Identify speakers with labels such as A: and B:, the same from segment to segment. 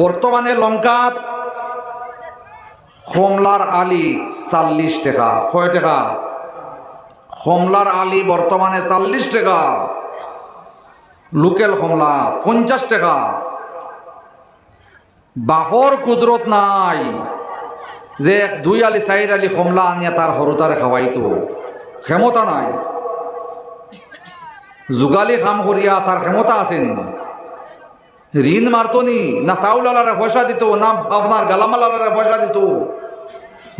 A: বর্তমানে লঙ্কাত কমলার আলি চাল্লিশ টাকা। কয় টাকা? কমলার আলি বর্তমানে চাল্লিশ টাকা। লোকেল কমলা পঞ্চাশ টাকা। বাফর কুদরত নাই যে দুই আলি চাইর আলি কমলা আনিয়া তার সৰুতাৰে খাওয়াইতো ক্ষমতা নাই। যোগালি কাম করিয়া তার ক্ষমতা আছে নি? ঋণ মারতো নি, না চাউল আলারে পয়সা দিত, না আপনার গালামাল আলারে পয়সা দিত,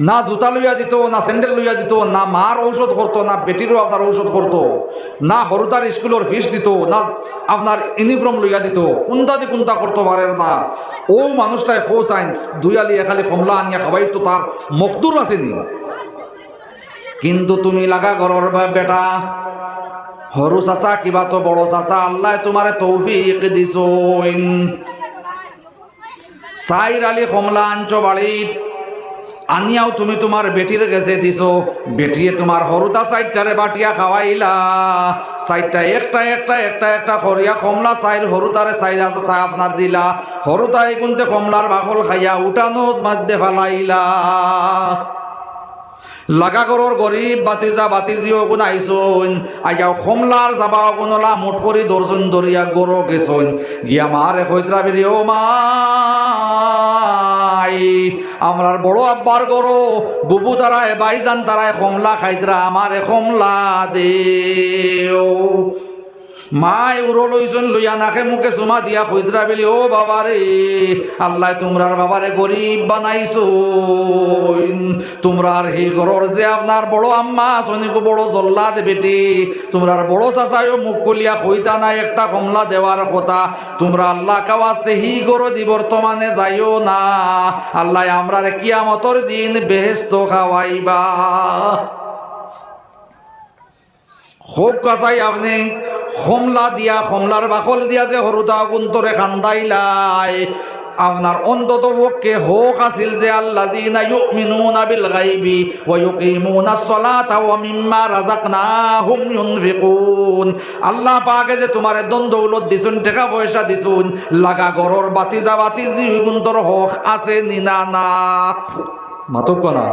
A: না জুতা লইয়া দিত, না স্যান্ডেল লইয়া দিত, না মার ঔষধ করতো, না বেটিরও আপনার ঔষধ করতো, না হরুতার স্কুলের ফিস দিত, না আপনার ইউনিফর্ম লইয়া দিত কোনটা দি কোনটা করতে পারে না। ও মানুষটাই খো সাইন্স দুই আলি এখালি কমলা আনিয়া খাবাই তো তার মকদুর আসেনি কিন্তু তুমি লাগা ঘরের বেটা সৰু চাচা, কিবা তো বড় চাচা, আল্লাহ তোমারে তৌফিক দিছইন। সাইর আলী কমলা আনছ বাড়িত আনিয়াও তুমি তোমার বেটির কাছে দিছো। বেটিয়ে তোমার হরুতা সাইডটারে বাটিয়া খাওয়াইলা সাইডটা একটা একটা একটা একটা করিয়া কমলা সাইর হরুতারে সাইরা চা আপনার দিলা। হরুতাই গুনতে কমলার বাকল খাইয়া উঠানো মাঝে ফেলাইলা। লাগা গরর গরিব বাতিজা বাতিজিও গুণ আইসন আইয়া খমলার যাবা গুনলা মুঠ করি দর্শন দরিয়া গর গেছন গিয়া মারে হইতরা বেরি ও মাই। আমরার বড় আব্বার গরো বুবু তারায় বাইজান তারায় খমলা খাইতরা আমারে খমলা দেও। মাই উড়ো লইছন লইয়া নাকে মুখে চুমা দিয়া খুদরা বেলি, ও বাবারে, আল্লাহ তোমরার বাবারে গরিব বানাইছো। তোমরার হে ঘরের যে আপনার বড় আম্মা সনিকো বড় জল্লাদ বেটি তোমরার বড় চাচাইও মুখ কলিয়া কইতা নাই, একটা কমলা দেওয়ার কথা। তোমরা আল্লাহ কাওয়াজতে হি গরো দি, বর্তমানে যাইও না। আল্লাহ আমরার কিয়ামতর দিন বেহেস্ত খাওয়াইবা। খুব কাছাই আপনি খমলা দিয়া খমলার বাকল দিয়া যে হরুদা গুন্তরে খান্দাইলাই। আপনার অন্তত পক্ষে হোক আছিল যে আল্লাহ দিনা ইউমিনুনা বিল গাইবি ওয়া ইউকিমুনা সলাতা ওয়া মিম্মা রাযাকনাহুম ইউনফিকুন। আল্লাহ পাকে যে তোমারে দন দৌলত দিছুন, টাকা পয়সা দিছুন, লাগা গরর বাতি যা বাতি জি গুন্তর হক আছে নিনা না মাতক না।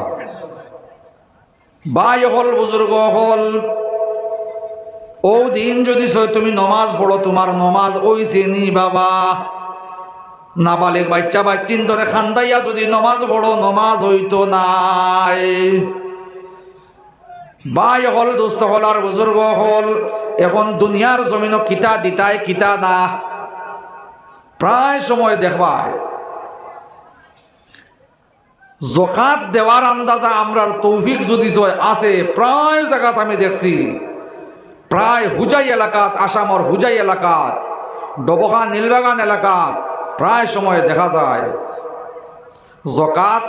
A: বাই হল বুজুর্গ হল। ও দিন যদি তুমি নমাজ পড়ো, তোমার নমাজ ওই চেনি বাবা। নাবালেক বাচ্চা বাচ্চিন ধরে খান্দাইয়া যদি নমাজ পড়ো, নমাজ হইতো নাই। বাই হল দুস্থ হল আর বুজুর্গ হল, এখন দুনিয়ার জমিন কিতা দিতাই, কিতা না। প্রায় সময় দেখবায় জকাত দেওয়ার আন্দাজা আমরার তৌফিক যদি জয় আছে, প্রায় জায়গাত আমি দেখছি। প্রায় হুজাই এলাকাত, আসামর হুজাই এলাকাত ডবকা নীলবাগান এলাকাত প্রায় সময়ে দেখা যায়। জকাত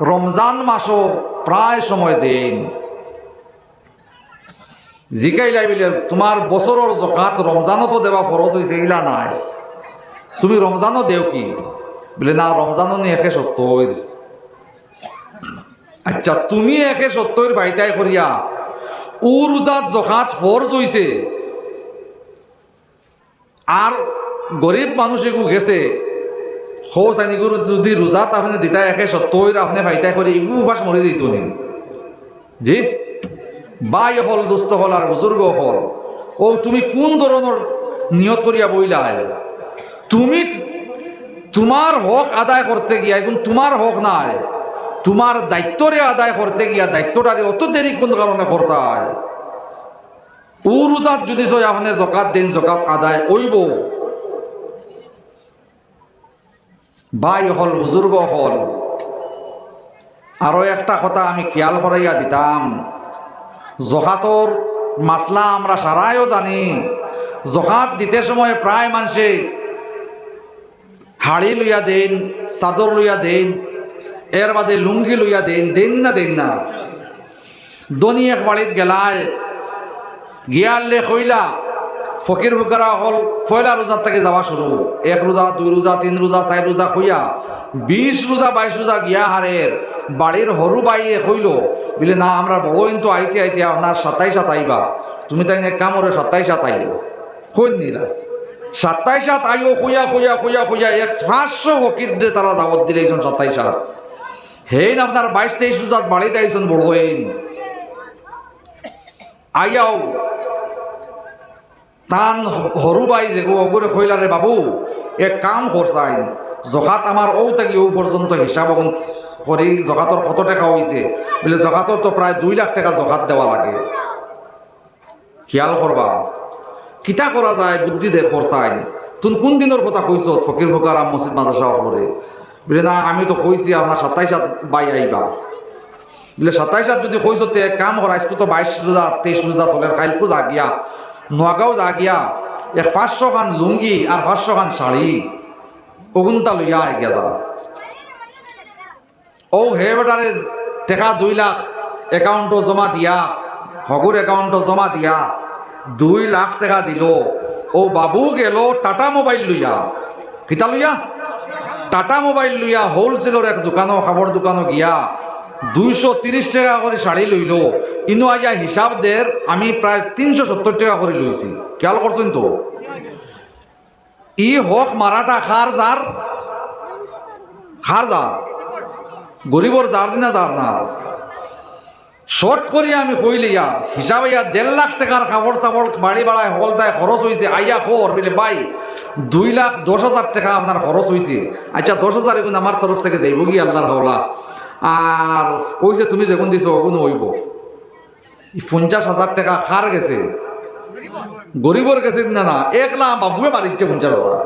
A: রমজান মাসও প্রায় সময় দিন। জিকাই লাইবিলে তোমার বছরের জকাত রমজানতো দেওয়া ফরজ হয়েছে এগুলা নাই। তুমি রমজানও দেও কি? বলে, না রমজানও নি একে সত্তর আচ্ছা তুমি একে সত্তর ফাইতাই করিয়া ও রোজাত জকাত ফরজ হইছে। আর গরিব মানুষ এগু গেছে। সৌ চাইনিগুর যদি রোজাত আপনি দিতা একে সত্তর আপনি ফাইতাই করে ইগু উপাস মরে দিত নি। জি? বাই হল দুস্থ হল আর বুজুর্গ হল ও তুমি কোন ধরনের নিয়ত করিয়া বইলাই তুমি তোমার হক আদায় করতে গিয়া এখন তোমার হক নাই। তোমার দায়িত্বরে আদায় করতে গিয়া দায়িত্বটারে অত দেরি কোন কারণে করতে হয় ও রোজাত যদি আপনি জকাত দিন জকাত আদায় ওইব বাই হল, বুজুর্গ হল। আরও একটা কথা আমি খেয়াল করাইয়া দিতাম। জকাতর মাসলা আমরা সারাইও জানি। জকাত দিতে সময় প্রায় মানুষে হাড়ি লইয়া দেন, চাদর লইয়া দেন এর বাদে লুঙ্গি লইয়া দেন দেন না দেন না। দনি এক বাড়িত গেলায় গিয়ালে কইলা ফকির ফুকারা হল পয়লা রোজার থেকে যাওয়া শুরু। এক রোজা, দুই রোজা, তিন রোজা, চার রোজা খুইয়া, বিশ রোজা, বাইশ রোজা গিয়া হারের বাড়ির হরু বাইয়ে কইল বলে, না, আমরা বড় কিন্তু আইতে আইতে আপনার সাতাই সাতাইবা তুমি তাই কামরে সাতাই সাতাইব কই নিলা। সাতাইশ হাত আইও খুইয়া খুইয়া খুইয়া খুইয়া এক পাঁচশো ফকির যে তারা দাওয়াত দিলেছেন সাতাইশ হাত হেন আপনার বাইশ তেইশ রোজাত বাড়িতে আইসন বড় হইন। আইয়াও। তান সৰু বাই যে অগুৰে কইলাৰে বাবু, এক কাম করছাইন জখাত আমার ও থাকি ও পর্যন্ত হিসাব করি জখাতর কত টাকা হয়েছে বলে জখাতর তো প্রায় দুই লাখ টাকা জখাত দেওয়া লাগে। খেয়াল করবা কিতা করা যায় বুদ্ধি দে খরচাইন তুন কোন দিনের কথা কইছ ফকির ফকার মসজিদ মাদ্রাসা করে বলে না আমি তো কইছি আপনার সাতাইশ হাত বাই আইবা। বলে সাতাইশ হাত যদি কইছ তে কাম করা তো বাইশ রোজা, তেইশ রোজা চলে কাইলকো যা গিয়া, নোয়াগাঁও যা গিয়া, এক পাঁচশো খান লুঙ্গি আর পাঁচশো খান শাড়ি ওগুনটা লইয়া আই গিয়া যা। ও হে বেটারে, টেকা দুই লাখ একাউন্টও জমা দিয়া, হগুর একাউন্টও জমা দিয়া, দুই লাখ টাকা দিল। ও বাবু গেল টাটা মোবাইল লইয়া। কিতা লইয়া? টাটা মোবাইল লইয়া হোলসেলর এক দোকানো, খাবার দোকানো গিয়া দুইশো তিরিশ টাকা করে শাড়ি লইল। ইনো আইয়া হিসাব দের, আমি প্রায় তিনশো সত্তর টাকা করে লইছি। খেয়াল করছেন তো? ই হক মারাটা খার যার খার যার গরিবর যার দিনা যার না। শর্ট করি আমি কইলি ইয়া হিসাবে ইয়া দেড় লাখ টাকার কাপড় চাপড় বাড়ি বাড়ায় হল দেয় খরচ হয়েছে আইয়া খর, বলে বাই দুই লাখ দশ হাজার টাকা আপনার খরচ হয়েছে আচ্ছা দশ হাজার এখন আমার তরফ থেকে যাইব কি আল্লাহর হাওলা? আর কইছে তুমি যেগুন দিছো, ওগুন হইব। পঞ্চাশ হাজার টাকা খার গেছে? গরিবর গেছে না না, একলা বাবুয়ে মারিচ্ছে পঞ্চাশ হাজার।